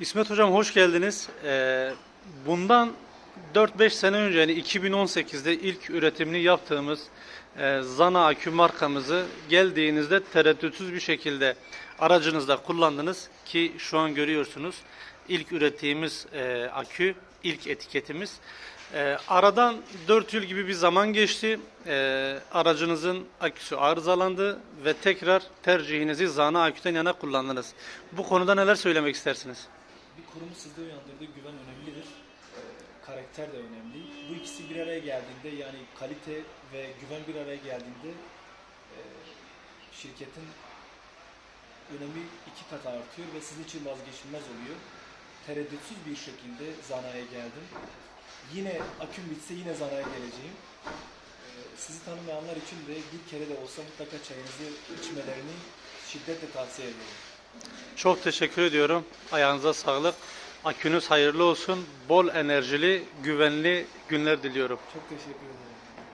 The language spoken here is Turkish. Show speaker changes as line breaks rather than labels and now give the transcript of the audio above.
İsmet Hocam hoş geldiniz. Ee, bundan 4-5 sene önce yani 2018'de ilk üretimini yaptığımız e, Zana Akü markamızı geldiğinizde tereddütsüz bir şekilde aracınızda kullandınız ki şu an görüyorsunuz ilk ürettiğimiz e, akü, ilk etiketimiz. E, aradan 4 yıl gibi bir zaman geçti. Aracınızın aküsü arızalandı ve tekrar tercihinizi Zana Akü'den yana kullandınız. Bu konuda neler söylemek istersiniz?
Bir kurumu sizde uyandırdığı güven önemlidir. Karakter de önemli. Bu ikisi bir araya geldiğinde yani kalite ve güven bir araya geldiğinde e, şirketin önemi iki kat artıyor ve sizin için vazgeçilmez oluyor. Tereddütsüz bir şekilde Zana'ya geldim. Yine aküm bitse yine Zana'ya geleceğim. E, Sizi tanımayanlar için de bir kere de olsa mutlaka çayınızı içmelerini şiddetle tavsiye ediyorum.
Çok teşekkür ediyorum. Ayağınıza sağlık. Akünüz hayırlı olsun. Bol enerjili, güvenli günler diliyorum.
Çok teşekkür ederim.